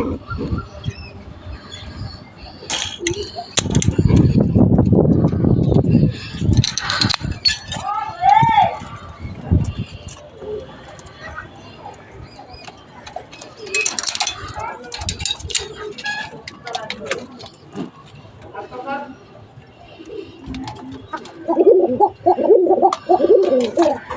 Yeah.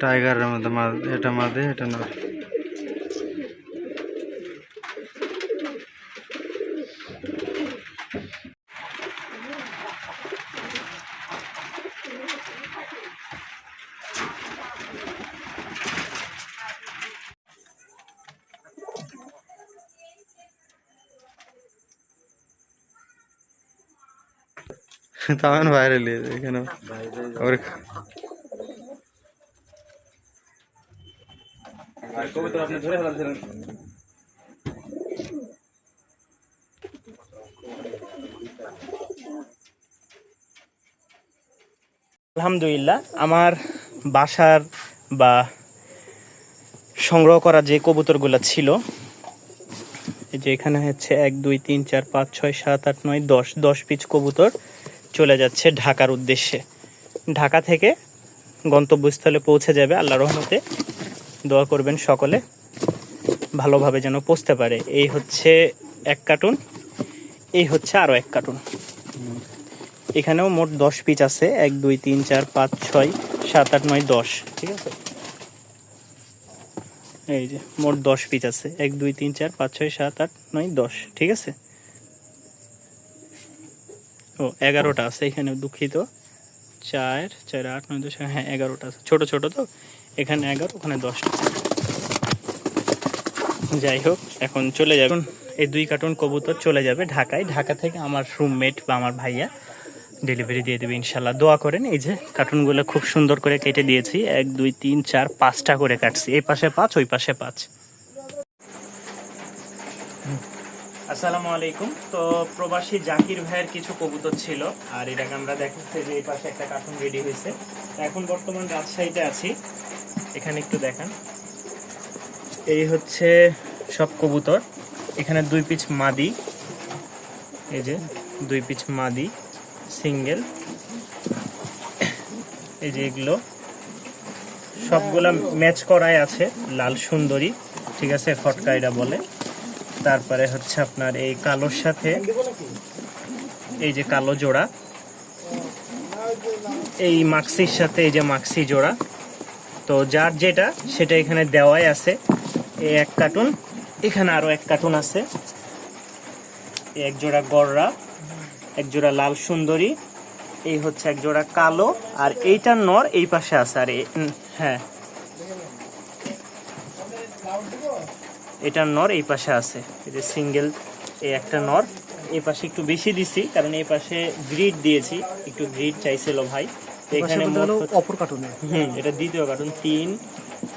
টাইগারের মধ্যে মাছ এটা মাঝে এটা না তামান বাইরে লিয়ে এখানে ওর আলহামদুলিল্লাহ, আমার বাসার বা সংগ্রহ করা যে কবুতরগুলো ছিল যে এখানে হচ্ছে এক, দুই, তিন, চার, পাঁচ, ছয়, সাত, আট, নয়, দশ দশ পিচ কবুতর চলে যাচ্ছে ঢাকার উদ্দেশ্যে। ঢাকা থেকে গন্তব্যস্থলে পৌঁছে যাবে আল্লাহ রহমতে। দোয়া করবেন সকলে ভালোভাবে যেন পৌঁছতে পারে। এই হচ্ছে এক কার্টুন, এই হচ্ছে আরও এক কার্টুন। এখানেও মোট দশ পিচ আছে, এক, দুই, তিন, চার, পাঁচ, ছয়, সাত, আট, নয়, দশ, ঠিক আছে? এই যে মোট দশ পিচ আছে, এক, দুই, তিন, চার, পাঁচ, ছয়, সাত, আট, নয়, দশ, ঠিক আছে? ও, এগারোটা আছে এখানে দুঃখিত। চার চার, আট, নয়, দশ হ্যাঁ এগারোটা আছে। ছোট ছোট তো? এখানে এগারো, ওখানে দশটা। যাই হোক, এখন চলে যাবে। এই দুই কার্টুন কবুতর চলে যাবে ঢাকায়। ঢাকা থেকে আমার রুমমেট বা আমার ভাইয়া ডেলিভারি দিয়ে দেবে, ইনশাল্লাহ। দোয়া করেন, এই যে কার্টুনগুলো খুব সুন্দর করে কেটে দিয়েছি। এক, দুই, তিন, চার, পাঁচটা করে কাটছি। এই পাশে পাঁচ, ওই পাশে পাঁচ। আসসালামু আলাইকুম। তো প্রবাসী জাকির ভাইয়ের কিছু কবুতর ছিল, আর এটাকে আমরা দেখাচ্ছি যে এই পাশে একটা কার্টুন রেডি হয়েছে। এখন বর্তমান রাজশাহীতে আছি। এখানে একটু দেখান। এই হচ্ছে সব কবুতর। এখানে দুই পিচ মাদি। এই যে দুই পিচ মাদি, সিঙ্গেল। এই যে এগুলো। সবগুলা ম্যাচ করাই আছে, লাল সুন্দরী, ঠিক আছে, ফটকাইরা বলে। তারপরে হচ্ছে আপনার এই কালোর সাথে এই যে কালো জোড়া। এই মাক্সির সাথে এই যে মাক্সি জোড়া। তো যার যেটা, সেটা এখানে দেওয়াই আছে। এই এক কার্টুন, এখানে আরও এক কার্টুন আছে। এক জোড়া গররা, এক জোড়া লাল সুন্দরী, এই হচ্ছে এক জোড়া কালো, আর এইটার নর এই পাশে আছে। আর হ্যাঁ। এটার নর এই পাশে আছে। যে সিঙ্গেল এই একটা নর। এই পাশে একটু বেশি দিছি, কারণ এই পাশে গ্রিড দিয়েছি। একটু গ্রিড চাইছিল ভাই। এখানে অপর কার্টুনে হুম এটা দ্বিতীয় কার্টুন তিন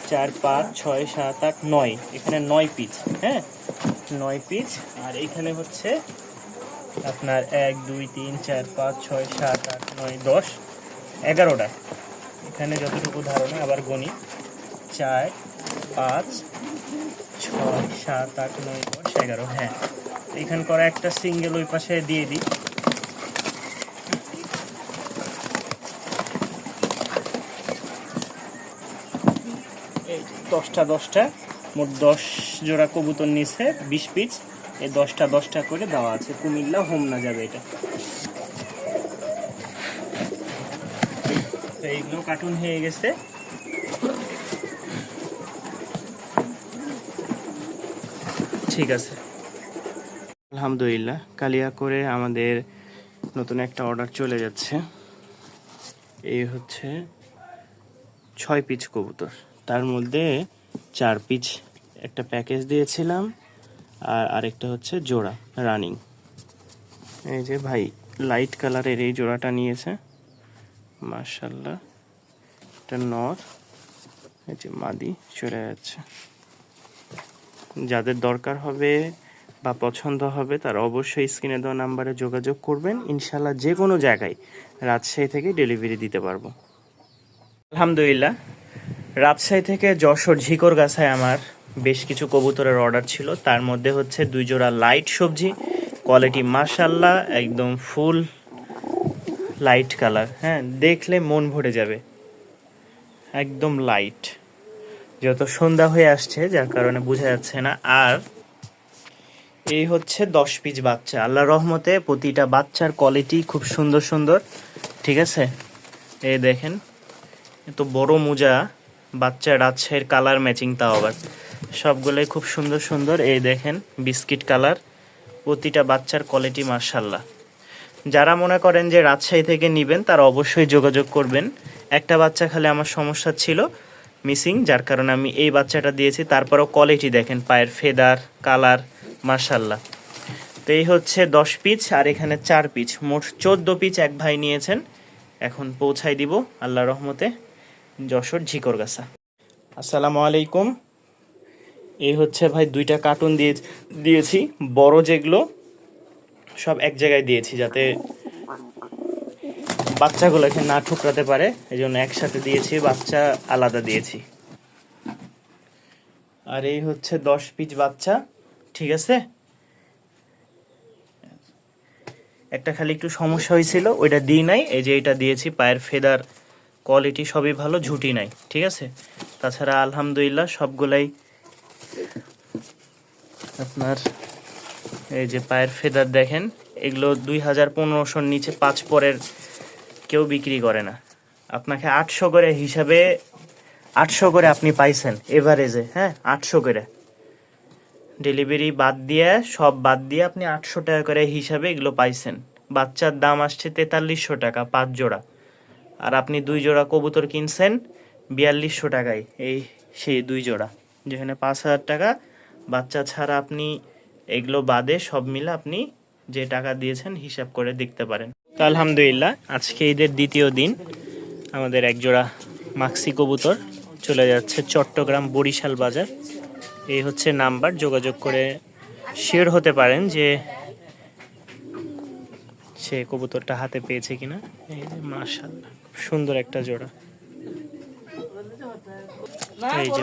চার পাঁচ ছয় সাত আট নয়। এখানে নয় পিচ হ্যাঁ? নয় পিচ আর এখানে হচ্ছে আপনার এক দুই তিন চার পাঁচ ছয় সাত আট নয় দশ এগারোটা। এখানে যতটুকু ধারণা আবার গণি। চার পাঁচ ছয় সাত আট নয় দশ এগারো হ্যাঁ। এখানে করা একটা সিঙ্গেল ওই পাশে দিয়ে দিই এই যে দশটা দশটা, মোট দশ জোড়া কবুতর নিচে বিশ পিস এই দশটা দশটা করে দেওয়া আছে। কুমিল্লা হোম না যাবে এটা। এইগুলো কার্টুন হয়ে গেছে। ঠিক আছে। আলহামদুলিল্লাহ, কালিয়া করে আমাদের নতুন একটা অর্ডার চলে যাচ্ছে। এই হচ্ছে ছয় পিচ কবুতর। তার মধ্যে চার পিচ একটা প্যাকেজ দিয়েছিলাম, আর আরেকটা হচ্ছে জোড়া, রানিং। এই যে ভাই, লাইট কালারের এই জোড়াটা নিয়েছে। মার্শাল্লাহ এটা নর, এই যে মাদি চলে যাচ্ছে। যাদের দরকার হবে বা পছন্দ হবে, তারা অবশ্যই স্ক্রিনে দেওয়া নাম্বারে যোগাযোগ করবেন। ইনশাল্লাহ যে কোনো জায়গায় রাজশাহী থেকে ডেলিভারি দিতে পারব। আলহামদুলিল্লাহ রাজশাহী থেকে যশোর ঝিকর গাছায় আমার বেশ কিছু কবুতরের অর্ডার ছিল। তার মধ্যে হচ্ছে দুই জোড়া লাইট সবজি কোয়ালিটি মাশাল্লাহ একদম ফুল লাইট কালার হ্যাঁ দেখলে মন ভরে যাবে। একদম লাইট যত সন্ধ্যা হয়ে আসছে, যার কারণে বোঝা যাচ্ছে না। আর এই হচ্ছে দশ পিস বাচ্চা। আল্লাহ রহমতে প্রতিটা বাচ্চার কোয়ালিটি খুব সুন্দর সুন্দর। ঠিক আছে? এই দেখেন, এত বড় মোজা। বাচ্চা রাজশাহীর কালার ম্যাচিং তাও আবার। সবগুলোই খুব সুন্দর সুন্দর। এই দেখেন, বিস্কিট কালার, প্রতিটা বাচ্চার কোয়ালিটি মার্শাল্লাহ যারা মনে করেন যে রাজশাহী থেকে নেবেন, তারা অবশ্যই যোগাযোগ করবেন। একটা বাচ্চা খালি আমার সমস্যা ছিল মিসিং যার কারণে আমি এই বাচ্চাটা দিয়েছি। তারপরেও কোয়ালিটি দেখেন, পায়ের ফেদার, কালার মার্শাল্লাহ তো এই হচ্ছে দশ পিচ আর এখানে চার পিচ মোট চোদ্দ পিচ এক ভাই নিয়েছেন। এখন পৌঁছাই দিব আল্লাহ রহমতে। যশোর ঝিকরগাছা। আসসালামু আলাইকুম। এই হচ্ছে ভাই দুইটা কার্টুন দিয়ে দিয়েছি। বড় যেগুলো, সব এক জায়গায় দিয়েছি যাতে বাচ্চাগুলোকে না ঠুকরাতে পারে। এই জন্য একসাথে দিয়েছি, বাচ্চা আলাদা দিয়েছি। আর এই হচ্ছে দশ পিচ বাচ্চা, ঠিক আছে? একটা খালি একটু সমস্যা হয়েছিল, ওইটা দিই নাই। এই যে এটা দিয়েছি পায়ের ফেদার কোয়ালিটি সবই ভালো, ঝুটি নাই, ঠিক আছে? তাছাড়া আলহামদুলিল্লাহ সবগুলাই আপনার এই যে পায়ের ফেদার দেখেন, এগুলো দুই হাজার পনেরোশোর নিচে পাঁচ পরের কেউ বিক্রি করে না। আপনাকে আটশো করে হিসাবে, আটশো করে আপনি পাইছেন এভারেজে হ্যাঁ? আটশো করে। ডেলিভারি বাদ দিয়ে, সব বাদ দিয়ে আপনি আটশো টাকা করে হিসাবে এগুলো পাইছেন। বাচ্চার দাম আসছে তেতাল্লিশশো টাকা পাঁচ জোড়া। আর আপনি দুই জোড়া কবুতর কিনছেন বিয়াল্লিশশো টাকায়। এই সেই দুই জোড়া। যেখানে পাঁচ হাজার টাকা, বাচ্চা ছাড়া আপনি এগুলো বাদে সব মিলে আপনি যে টাকা দিয়েছেন হিসাব করে দেখতে পারেন। তো আলহামদুলিল্লাহ, আজকে ঈদের দ্বিতীয় দিন। আমাদের এক জোড়া মাক্সি কবুতর চলে যাচ্ছে চট্টগ্রাম বরিশাল বাজার। এই হচ্ছে নাম্বার, যোগাযোগ করে শিওর হতে পারেন যে সে কবুতরটা হাতে পেয়েছে কিনা। এই যে মাশাল্লাহ সুন্দর একটা জোড়া। এই যে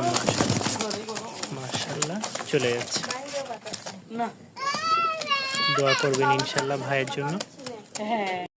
মাশাল্লাহ চলে যাচ্ছে। দোয়া করবেন ইনশাল্লাহ ভাইয়ের জন্য।